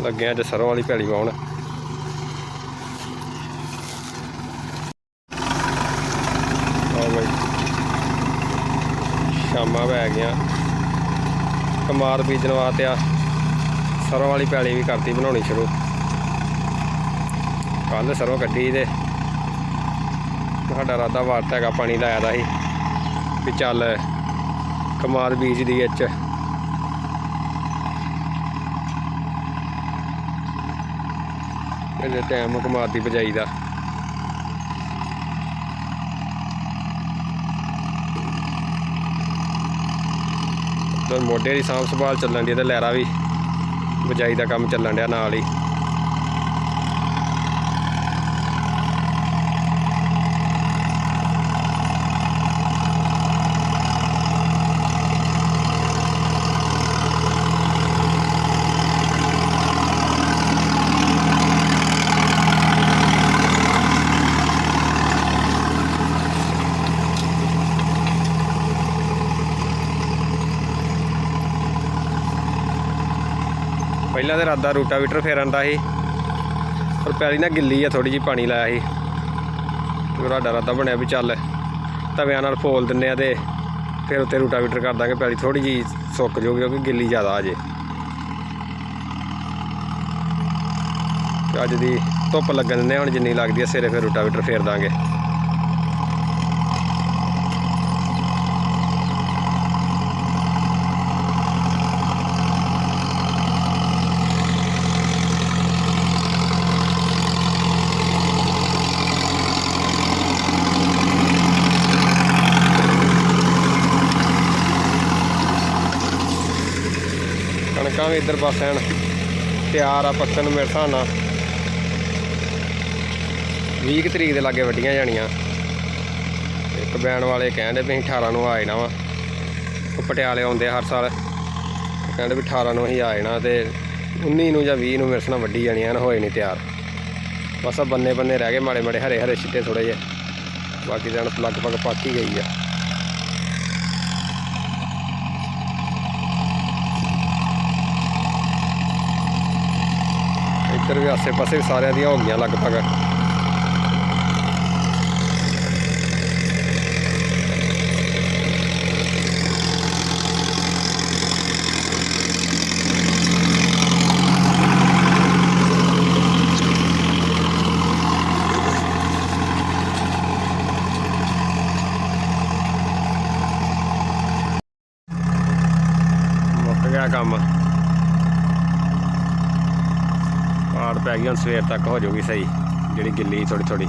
ਲੱਗੇ ਅੱਜ ਸਰੋਂ ਵਾਲੀ ਭੈਲੀ ਵਾਉਣ ਸ਼ਾਮਾਂ ਪੈ ਗਿਆ ਕਮਾਰ ਬੀਜਣ ਵਾਸਤੇ ਆ, ਸਰੋਂ ਵਾਲੀ ਭੈਲੀ ਵੀ ਕਰਤੀ ਬਣਾਉਣੀ ਸ਼ੁਰੂ। ਕੱਲ ਸਰੋਂ ਕੱਢੀ ਤੇ ਸਾਡਾ ਰਾਦਾ ਵਾਰਤਾ ਹੈਗਾ, ਪਾਣੀ ਲਾਇਆ ਦਾ ਸੀ ਵੀ ਚੱਲ ਕਮਾਰ ਬੀਜ ਦੀ ਵਿੱਚ। ਇਹਦੇ ਟਾਈਮ ਕਮਾਰ ਬਜਾਈ ਦਾ। ਤੇ ਮੋਢੇ ਦੀ ਸਾਂਭ ਸੰਭਾਲ ਚੱਲਣ ਦੀ ਤੇ ਲਹਿਰਾ ਵੀ। ਬਜਾਈ ਦਾ ਕੰਮ ਚੱਲਣ ਡਿਆ ਨਾਲ ਹੀ। ਪਹਿਲਾਂ ਤੇ ਰਾਦਾ ਰੂਟਾਵੀਟਰ ਫੇਰਨ ਦਾ ਸੀ ਪਰ ਪੈਲੀ ਨਾ ਗਿੱਲੀ ਆ ਥੋੜੀ ਜੀ ਪਾਣੀ ਲਾਇਆ ਸੀ। ਤੇ ਸਾਡਾ ਬਣਿਆ ਵੀ ਚੱਲ ਤਵਿਆਂ ਨਾਲ ਫੋਲ ਦਿੰਨੇ ਆ ਤੇ ਫਿਰ ਉੱਤੇ ਰੂਟਾਵੀਟਰ ਕਰ ਦਾਂਗੇ ਪੈਲੀ ਥੋੜੀ ਜੀ ਸੁੱਕ ਜਾਊਗੀ ਕਿਉਂਕਿ ਗਿੱਲੀ ਜ਼ਿਆਦਾ ਅਜੇ ਤੇ ਅੱਜ ਦੀ ਧੁੱਪ ਲੱਗਣ ਦਿੰਦੇ ਆ, ਹੁਣ ਜਿੰਨੀ ਲੱਗਦੀ ਹੈ ਸਿਰੇ ਫਿਰ ਰੂਟਾਵੀਟਰ ਫੇਰ ਦਾਂਗੇ। ਕਣਕਾਂ ਵੀ ਇੱਧਰ ਬਸ ਐਨ ਤਿਆਰ ਆ ਪੱਕਣ ਨੂੰ ਮੇਰੇ ਹਿਸਾਬ ਨਾਲ। 20 ਕੁ ਤਰੀਕ ਦੇ ਲਾਗੇ ਵੱਡੀਆਂ ਜਾਣੀਆਂ। ਇੱਕ ਬੈਣ ਵਾਲੇ ਕਹਿੰਦੇ ਵੀ ਅਸੀਂ 18 ਨੂੰ ਆ ਜਾਣਾ ਵਾ। ਉਹ ਪਟਿਆਲੇ ਆਉਂਦੇ ਹਰ ਸਾਲ। ਕਹਿੰਦੇ ਵੀ 18 ਨੂੰ ਅਸੀਂ ਆ ਜਾਣਾ ਤੇ 19 ਨੂੰ ਜਾਂ 20 ਨੂੰ ਮੇਰੇ ਨਾਲ ਵੱਡੀ ਜਾਣੀਆਂ ਨਾ ਹੋਏ ਨਹੀਂ ਤਿਆਰ। ਬਸ ਆ ਬੰਨੇ ਬੰਨੇ ਰਹਿ ਗਏ ਮਾੜੇ ਮਾੜੇ ਹਰੇ ਹਰੇ ਛਿੱਟੇ ਥੋੜੇ ਜਿਹੇ। ਬਾਕੀ ਤਾਂ ਲਗਭਗ ਪੱਕ ਹੀ ਗਈ ਆ। ਇੱਧਰ ਵੀ ਆਸੇ ਪਾਸੇ ਵੀ ਸਾਰਿਆਂ ਦੀਆਂ ਹੋ ਗਈਆਂ ਲਗਭਗ। ਮੁੱਕ ਗਿਆ ਕੰਮ। ਪਾੜ ਪੈ ਗਈ ਹੁਣ ਸਵੇਰ ਤੱਕ ਹੋ ਜਾਊਗੀ ਸਹੀ ਜਿਹੜੀ ਗਿੱਲੀ ਥੋੜੀ ਥੋੜੀ